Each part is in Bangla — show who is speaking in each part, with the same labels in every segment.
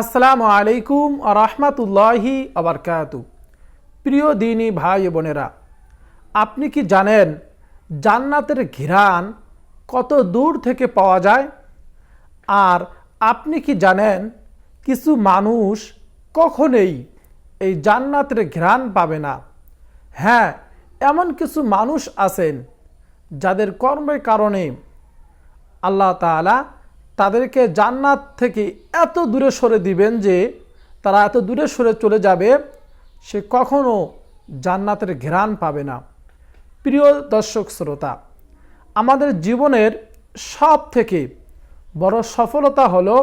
Speaker 1: আসসালামু আলাইকুম রহমতুল্লাহি আবরকাতু প্রিয় দিনী ভাই বোনেরা, আপনি কি জানেন জান্নাতের ঘিরান কত দূর থেকে পাওয়া যায়? আর আপনি কি জানেন কিছু মানুষ কখনোই এই জান্নাতের ঘ্রাণ পাবে না? হ্যাঁ এমন কিছু মানুষ আছেন যাদের কর্মের কারণে আল্লাহ তাআলা তাদেরকে জান্নাত থেকে এত দূরে সরে দিবেন যে তারা এত দূরে সরে চলে যাবে, সে কখনো জান্নাতের ঘেরান পাবে না। প্রিয় দর্শক, শ্রোতা, আমাদের জীবনের সব থেকে বড় সফলতা হলো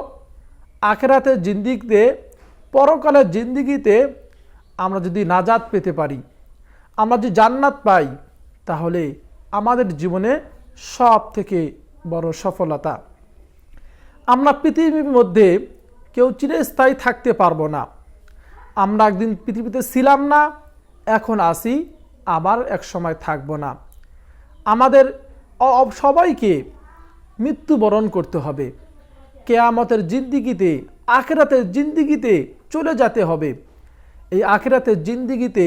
Speaker 1: আখেরাতের জিন্দিগিতে, পরকালের জিন্দিগিতে আমরা যদি নাজাত পেতে পারি, আমরা যদি জান্নাত পাই, তাহলে আমাদের জীবনে সব থেকে বড় সফলতা। আমরা পৃথিবীর মধ্যে কেউ চিরস্থায়ী থাকতে পারব না। আমরা একদিন পৃথিবীতে ছিলাম না, এখন আসি আবার এক সময় থাকব না। আমাদের সবাইকে মৃত্যুবরণ করতে হবে। কেয়ামতের জিন্দিগিতে, আখেরাতের জিন্দিগিতে চলে যেতে হবে। এই আখেরাতের জিন্দিগিতে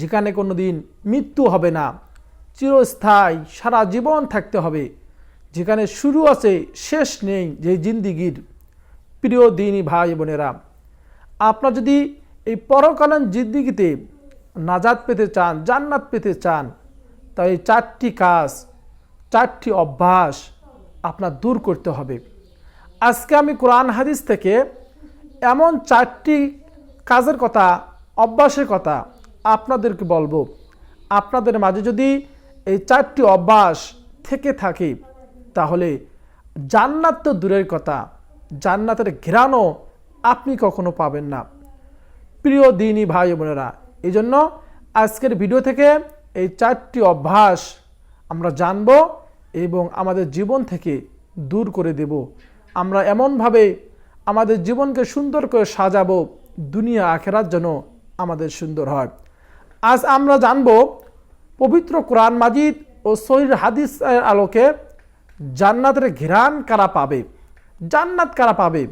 Speaker 1: যেখানে কোনো দিন মৃত্যু হবে না, চিরস্থায়ী সারা জীবন থাকতে হবে। যেখানে শুরু আছে, শেষ নেই যে জিন্দিগির। প্রিয় দিনী ভাই বোনেরা, আপনার যদি এই পরকালীন জিন্দিগিতে নাজাত পেতে চান, জান্নাত পেতে চান তাই এই চারটি কাজ, চারটি অভ্যাস আপনার দূর করতে হবে। আজকে আমি কোরআন হাদিস থেকে এমন চারটি কাজের কথা, অভ্যাসের কথা আপনাদেরকে বলব। আপনাদের মাঝে যদি এই চারটি অভ্যাস থেকে থাকে তাহলে জান্নাত তো দূরের কথা, জান্নাতের ঘেরানো আপনি কখনো পাবেন না। প্রিয় দিনই ভাই বোনেরা এই জন্য আজকের ভিডিও থেকে এই চারটি অভ্যাস আমরা জানব এবং আমাদের জীবন থেকে দূর করে দেব। আমরা এমনভাবে আমাদের জীবনকে সুন্দর করে সাজাবো, দুনিয়া আখেরার জন্য আমাদের সুন্দর হয়। আজ আমরা জানব পবিত্র কোরআন মাজিদ ও সহির হাদিসের আলোকে জান্নাতের ঘিরান কারা পাবে? জান্নাত কারা পাবে?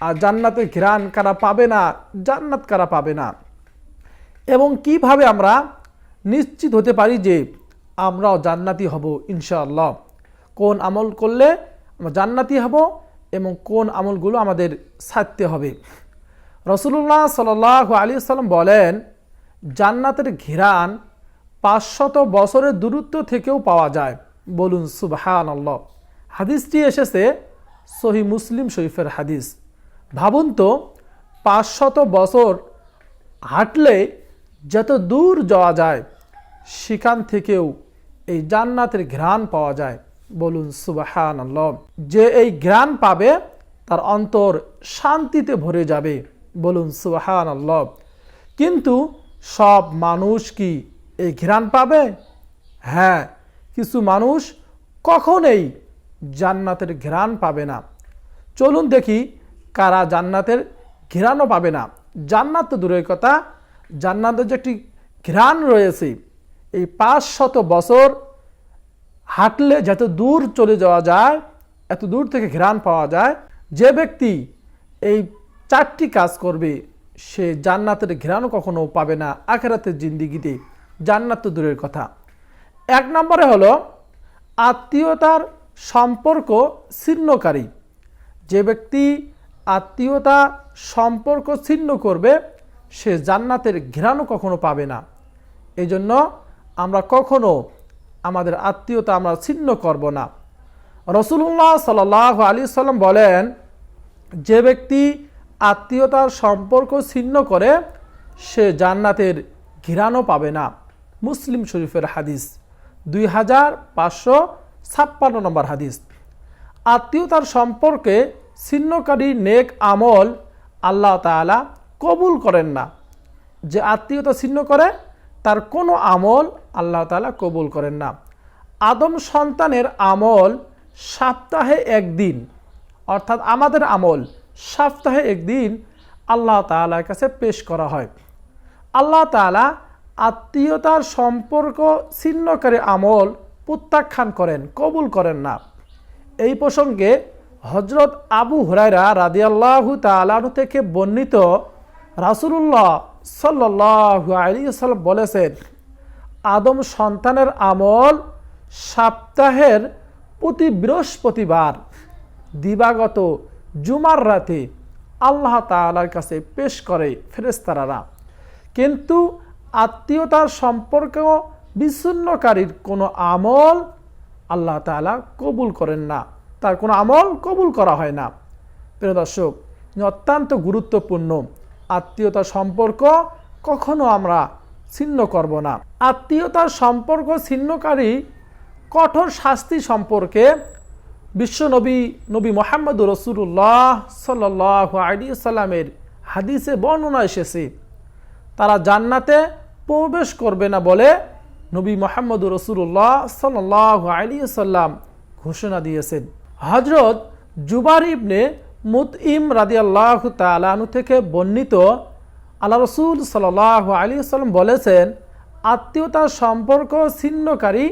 Speaker 1: আর জান্নাতের ঘিরান কারা পাবে না, জান্নাত কারা পাবে না? এবং কীভাবে আমরা নিশ্চিত হতে পারি যে আমরাও জান্নাতি হব ইনশাআল্লাহ? কোন আমল করলে আমরা জান্নাতি হব এবং কোন আমলগুলো আমাদের ছাড়তে হবে? রসুল্লাহ সাল আলী সাল্লাম বলেন, জান্নাতের ঘিরান পাঁচশত বছরের দূরত্ব থেকেও পাওয়া যায়। বলুন সুবহান আল্লাহ হাদিসটি এসেছে সহি মুসলিম শরীফের হাদিস। ভাবুন তো, পাঁচশত বছর হাঁটলে যত দূর যাওয়া যায়, সেখান থেকেও এই জান্নাতের ঘ্রাণ পাওয়া যায়। বলুন সুবাহান আল্লাহ যে এই ঘ্রাণ পাবে, তার অন্তর শান্তিতে ভরে যাবে। বলুন সুবাহান আল্লাহ কিন্তু সব মানুষ কি এই ঘ্রাণ পাবে? হ্যাঁ কিছু মানুষ কখনোই জান্নাতের ঘ্রাণ পাবে না। চলুন দেখি কারা জান্নাতের ঘ্রাণও পাবে না। জান্নাত তো দূরের কথা, জান্নাতের যে একটি ঘ্রাণ রয়েছে, এই পাঁচ শত বছর হাঁটলে যত দূর চলে যাওয়া যায়, এত দূর থেকে ঘ্রাণ পাওয়া যায়, যে ব্যক্তি এই চারটি কাজ করবে, সে জান্নাতের ঘ্রাণও কখনো পাবে না আখেরাতের জিন্দিগিতে। জান্নাত তো দূরের কথা। এক নম্বরে হলো আত্মীয়তার সম্পর্ক ছিন্নকারী। যে ব্যক্তি আত্মীয়তা সম্পর্ক ছিন্ন করবে, সে জান্নাতের ঘৃণাও কখনো পাবে না। এই জন্য আমরা কখনো আমাদের আত্মীয়তা আমরা ছিন্ন করব না। রসুল্লাহ সাল আলী সাল্লাম বলেন, যে ব্যক্তি আত্মীয়তার সম্পর্ক ছিন্ন করে, সে জান্নাতের ঘিরানো পাবে না। মুসলিম শরীফের হাদিস। দুই হাজার পাঁচশো ছাপ্পান্ন নম্বর হাদিস। আত্মীয়তার সম্পর্কে ছিন্নকারী নেক আমল আল্লাহ তাআলা কবুল করেন না। যে আত্মীয়তা ছিন্ন করে, তার কোনো আমল আল্লাহ তাআলা কবুল করেন না। আদম সন্তানের আমল সপ্তাহে একদিন, অর্থাৎ আমাদের আমল সপ্তাহে একদিন আল্লাহ তাআলার কাছে পেশ করা হয়। আল্লাহ তাআলা আত্মীয়তার সম্পর্ক ছিন্নকারী আমল প্রত্যাখ্যান করেন, কবুল করেন না। এই প্রসঙ্গে হজরত আবু হুরাইরা রাদিয়াল্লাহু তালানু থেকে বর্ণিত রাসুলুল্লাহ সাল্লাহ আলী সাল্লাম বলেছেন, আদম সন্তানের আমল সপ্তাহের প্রতি বৃহস্পতিবার, দিবাগত জুমার রাতে আল্লাহ তালার কাছে পেশ করে ফেরেস্তারারা কিন্তু আত্মীয়তার সম্পর্ক বিচ্ছিন্নকারীর কোনো আমল আল্লাহ তালা কবুল করেন না। তার কোনো আমল কবুল করা হয় না। প্রিয় দর্শক অত্যন্ত গুরুত্বপূর্ণ। আত্মীয়তার সম্পর্ক কখনো আমরা ছিন্ন করব না। আত্মীয়তার সম্পর্ক ছিন্নকারী কঠোর শাস্তি সম্পর্কে বিশ্বনবী নবী মোহাম্মদ রসুল্লাহ সাল্লাহ আলী সাল্লামের হাদিসে বর্ণনা এসেছে। তারা জান্নাতে প্রবেশ করবে না বলে নবী মোহাম্মদ রসুল্লাহ সাল্লাহ আলী সাল্লাম ঘোষণা দিয়েছেন। হজরত জুবার ইবনে মুতইম রাদিয়াল্লাহ তালানু থেকে বর্ণিত আল্লাহ রসুল সাল্লাহ আলী সাল্লাম বলেছেন আত্মীয়তার সম্পর্ক ছিন্নকারী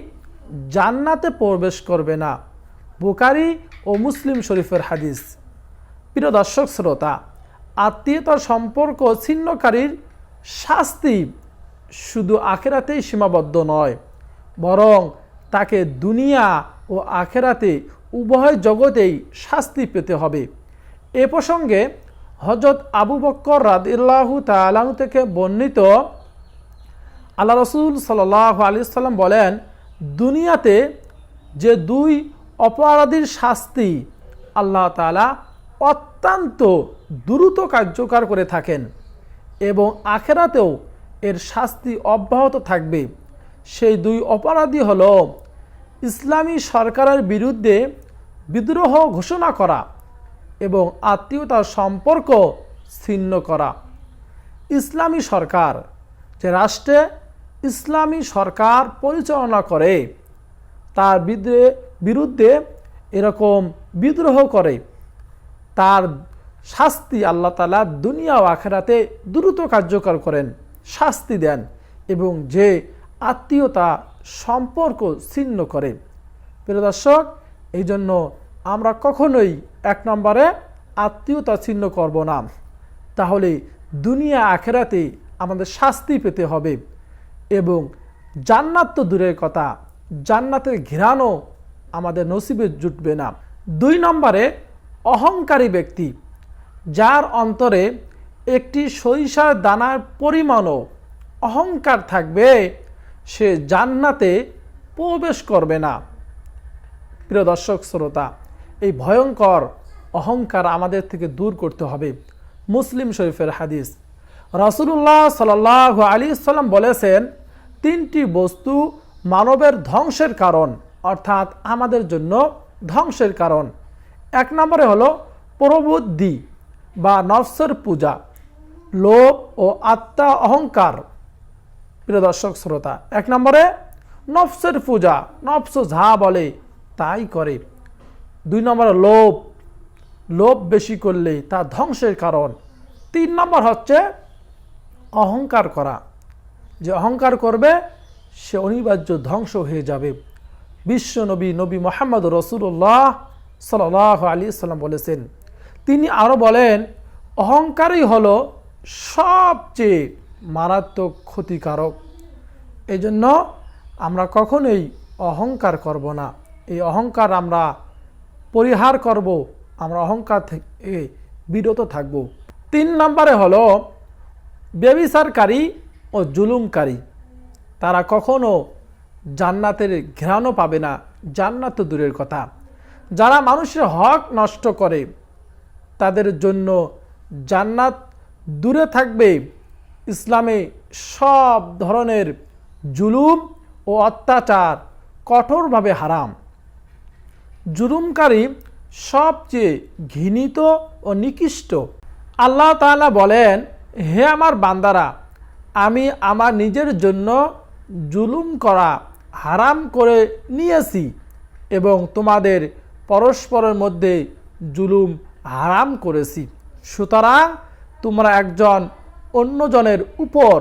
Speaker 1: জান্নাতে প্রবেশ করবে না। বুকারি ও মুসলিম শরীফের হাদিস। প্রিয় দর্শক শ্রোতা আত্মীয়তার সম্পর্ক ছিন্নকারীর শাস্তি শুধু আখেরাতেই সীমাবদ্ধ নয়, বরং তাকে দুনিয়া ও আখেরাতে উভয় জগতেই শাস্তি পেতে হবে। এ প্রসঙ্গে হজরত আবু বক্কর রাদিল্লাহু তালাহু থেকে বর্ণিত আল্লাহ রসুল সাল্লাহ আলি সাল্লাম বলেন, দুনিয়াতে যে দুই অপরাধীর শাস্তি আল্লাহ তালা অত্যন্ত দ্রুত কার্যকর করে থাকেন এবং আখেরাতেও এর শাস্তি অব্যাহত থাকবে। সেই দুই অপরাধী হল ইসলামী সরকারের বিরুদ্ধে বিদ্রোহ ঘোষণা করা এবং আত্মীয়তার সম্পর্ক ছিন্ন করা। ইসলামী সরকার যে রাষ্ট্রে ইসলামী সরকার পরিচালনা করে, তার বিরুদ্ধে এরকম বিদ্রোহ করে। তার শাস্তি আল্লাহ তালা দুনিয়া ও আখেরাতে দ্রুত কার্যকর করেন। শাস্তি দেন এবং যে আত্মীয়তা সম্পর্ক ছিন্ন করে। প্রিয় দর্শক এই জন্য আমরা কখনোই এক নম্বরে আত্মীয়তা ছিন্ন করব না। তাহলে দুনিয়া আখেরাতে আমাদের শাস্তি পেতে হবে এবং জান্নাত তো দূরের কথা, জান্নাতের ঘিরানো আমাদের নসিবে জুটবে না। দুই নম্বরে অহংকারী ব্যক্তি, যার অন্তরে একটি সরিষার দানার পরিমাণও অহংকার থাকবে, সে জান্নাতে প্রবেশ করবে না। প্রিয় দর্শক, শ্রোতা, এই ভয়ঙ্কর অহংকার আমাদের থেকে দূর করতে হবে। মুসলিম শরীফের হাদিস। রসুল্লাহ সাল আলী সাল্লাম বলেছেন, তিনটি বস্তু মানবের ধ্বংসের কারণ, অর্থাৎ আমাদের জন্য ধ্বংসের কারণ। এক নম্বরে হলো প্রবুদ্ধি বা নফসের পূজা। লোভ ও আত্মা অহংকার। প্রিয় দর্শক, শ্রোতা, এক নম্বরে নফসের পূজা, নফস যা বলে তাই করে। দুই নম্বরে লোভ লোভ বেশি করলে তা ধ্বংসের কারণ। তিন নম্বর হচ্ছে অহংকার করা। যে অহংকার করবে, সে অনিবার্য ধ্বংস হয়ে যাবে। বিশ্ব নবী নবী মোহাম্মদ রসুল্লাহ সাল আলী সাল্লাম বলেছেন। তিনি আরও বলেন, অহংকারই হল সবচেয়ে মারাত্মক ক্ষতিকারক। এই জন্য আমরা কখনোই অহংকার করব না। এই অহংকার আমরা পরিহার করব, আমরা অহংকার থেকে বিরত থাকব। তিন নম্বরে হলো ব্যবিচারকারী ও জুলুমকারী। তারা কখনো জান্নাতের ঘেরানো পাবে না, জান্নাত তো দূরের কথা। যারা মানুষের হক নষ্ট করে, তাদের জন্য জান্নাত দূরে থাকবে ইসলামে সব ধরনের জুলুম ও অত্যাচার কঠোরভাবে হারাম। জুলুমকারী সবচেয়ে ঘৃণিত ও নিকৃষ্ট। আল্লাহ তাআলা বলেন, হে আমার বান্দারা, আমি আমার নিজের জন্য জুলুম করা হারাম করে নিয়েছি এবং তোমাদের পরস্পরের মধ্যে জুলুম হারাম করেছি। সুতরাং তোমরা একজন অন্যজনের উপর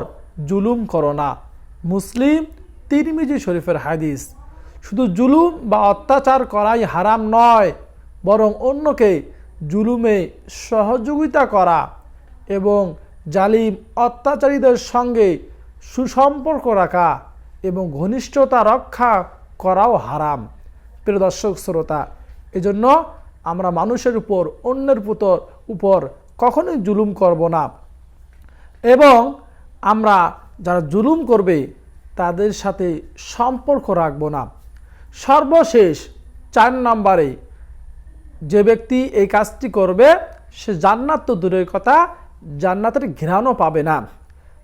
Speaker 1: জুলুম করো না। মুসলিম তিরমিজি শরীফের হাদিস, শুধু জুলুম বা অত্যাচার করাই হারাম নয়, বরং অন্যকে জুলুমে সহযোগিতা করা এবং জালিম অত্যাচারীদের সঙ্গে সুসম্পর্ক রাখা এবং ঘনিষ্ঠতা রক্ষা করাও হারাম। প্রিয় দর্শক, শ্রোতা, এজন্য আমরা মানুষের উপর, অন্যের পুতর উপর কখনোই জুলুম করব না। এবং আমরা যারা জুলুম করবে, তাদের সাথে সম্পর্ক রাখব না। সর্বশেষ চার নম্বরে, যে ব্যক্তি এই কাজটি করবে, সে জান্নাত তো দূরের কথা, জান্নাতের ঘৃণাও পাবে না।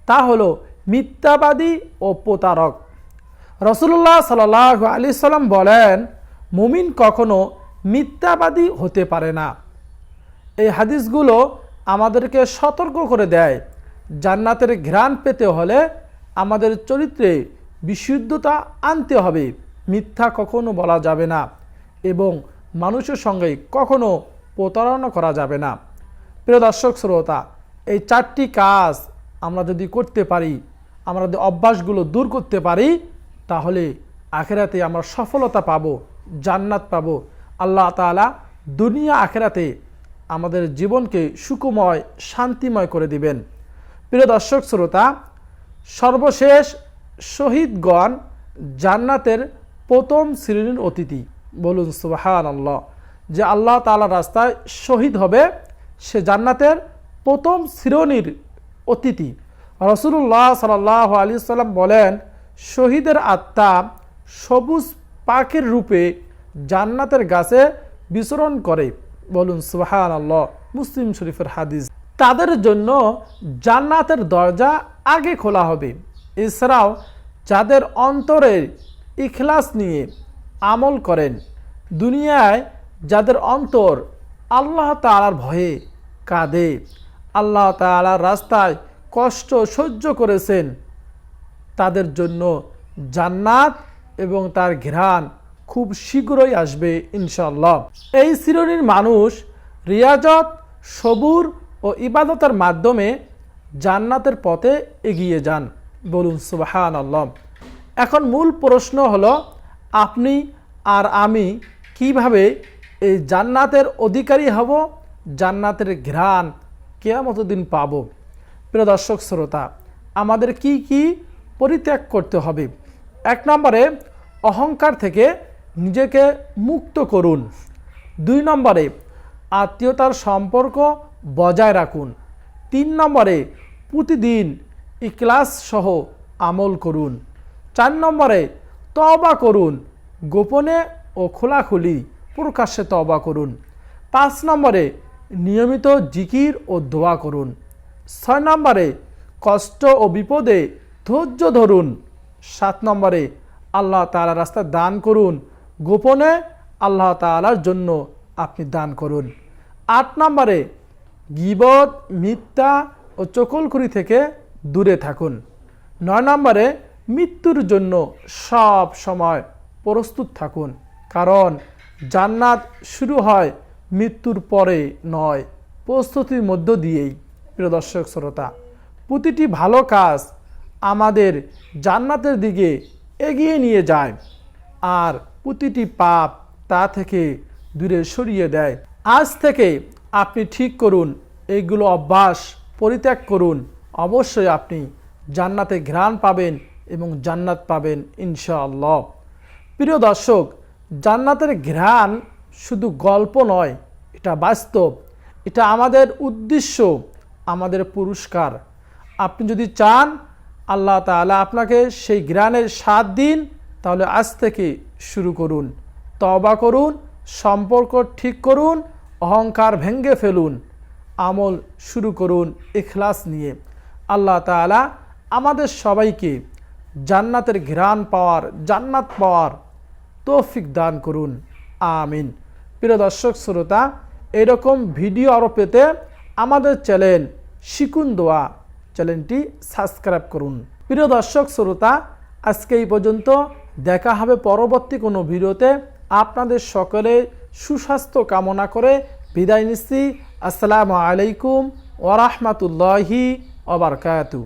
Speaker 1: তা হলো মিথ্যাবাদী ও প্রতারক। রসুল্লাহ সাল আলি সাল্লাম বলেন, মুমিন কখনো মিথ্যাবাদী হতে পারে না। এই হাদিসগুলো আমাদেরকে সতর্ক করে দেয়। জান্নাতের ঘ্রাণ পেতে হলে আমাদের চরিত্রে বিশুদ্ধতা আনতে হবে। মিথ্যা কখনো বলা যাবে না এবং মানুষের সঙ্গে কখনো প্রতারণা করা যাবে না। প্রিয় দর্শক, শ্রোতা, এই চারটি কাজ আমরা যদি করতে পারি, আমরা যদি অভ্যাসগুলো দূর করতে পারি, তাহলে আখেরাতে আমরা সফলতা পাবো, জান্নাত পাবো। আল্লাহ তালা দুনিয়া আখেরাতে আমাদের জীবনকে সুখময় শান্তিময় করে দিবেন। প্রিয় দর্শক, শ্রোতা, সর্বশেষ শহীদগণ জান্নাতের প্রথম শ্রেণির অতিথি। বলুন সুবাহান আল্লাহ যে আল্লাহ তালা রাস্তায় শহীদ হবে, সে জান্নাতের প্রথম শ্রেণির অতিথি। রসুল্লাহ সাল আলী সাল্লাম বলেন, শহীদের আত্মা সবুজ পাখির রূপে জান্নাতের গাছে বিচরণ করে। বলুন সুবাহান আল্লাহ মুসলিম শরীফের হাদিস। তাদের জন্য জান্নাতের দরজা আগে খোলা হবে। এছাড়াও যাদের অন্তরে ইখলাস নিয়ে আমল করেন, দুনিয়ায় যাদের অন্তর আল্লাহ তালার ভয়ে কাঁদে, আল্লাহ তালার রাস্তায় কষ্ট সহ্য করেছেন, তাদের জন্য জান্নাত এবং তার ঘ্রাণ খুব শীঘ্রই আসবে ইনশাল্লাহ এই শ্রেণির মানুষ রিয়াজত, সবুর ও ইবাদতের মাধ্যমে জান্নাতের পথে এগিয়ে যান। বলুন সুবাহান আল্লাহ এখন মূল প্রশ্ন হলো, আপনি আর আমি কীভাবে এই জান্নাতের অধিকারী হব, জান্নাতের ঘ্রাণ কেয়ামত দিন পাব? প্রিয় দর্শক, শ্রোতা, আমাদের কি কি পরিত্যাগ করতে হবে? এক নম্বরে, অহংকার থেকে নিজেকে মুক্ত করুন। দুই নম্বরে আত্মীয়তার সম্পর্ক বজায় রাখুন। তিন নম্বরে প্রতিদিন ইকলাস সহ আমল করুন। চার নম্বরে তবা করুন। গোপনে ও খোলাখুলি প্রকাশ্যে তবা করুন। পাঁচ নম্বরে নিয়মিত জিকির ও দোয়া করুন। ছয় নম্বরে কষ্ট ও বিপদে ধৈর্য ধরুন। সাত নম্বরে আল্লাহ তালা রাস্তা দান করুন। গোপনে আল্লাহ তালার জন্য আপনি দান করুন। আট নম্বরে গিবদ মিথ্যা ও চকলখুরি থেকে দূরে থাকুন। নয় নম্বরে মৃত্যুর জন্য সব সময় প্রস্তুত থাকুন। কারণ জান্নাত শুরু হয় মৃত্যুর পরে নয়, প্রস্তুতির মধ্য দিয়েই। প্রিয় দর্শক, শ্রোতা, প্রতিটি ভালো কাজ আমাদের জান্নাতের দিকে এগিয়ে নিয়ে যায়। আর প্রতিটি পাপ তা থেকে দূরে সরিয়ে দেয়। আজ থেকে আপনি ঠিক করুন এইগুলো অভ্যাস পরিত্যাগ করুন। অবশ্যই আপনি জান্নাতে ঘ্রাণ পাবেন এবং জান্নাত পাবেন ইনশাআল্লাহ। প্রিয় দর্শক, জান্নাতের ঘ্রাণ শুধু গল্প নয়, এটা বাস্তব। এটা আমাদের উদ্দেশ্য, আমাদের পুরস্কার। আপনি যদি চান, আল্লাহ তালা আপনাকে সেই ঘ্রাণের সাত দিন, তাহলে আজ থেকে শুরু করুন। তবা করুন, সম্পর্ক ঠিক করুন, অহংকার ভেঙ্গে ফেলুন। আমল শুরু করুন ইখলাস নিয়ে। আল্লাহ তালা আমাদের সবাইকে জান্নাতের ঘ্রাণ পাওয়ার, জান্নাত পাওয়ার তৌফিক দান করুন। আমিন। প্রিয় দর্শক, শ্রোতা, এরকম ভিডিও আরও পেতে আমাদের চ্যানেল শিকুন দোয়া চ্যানেলটি সাবস্ক্রাইব করুন। প্রিয় দর্শক, শ্রোতা, আজকে এই পর্যন্ত দেখা হবে পরবর্তী কোনো ভিডিওতে। আপনাদের সকলে সুস্বাস্থ্য কামনা করে বিদায় নিচ্ছি। আসসালামু আলাইকুম ওরহমতুল্লাহি ওবরকাতু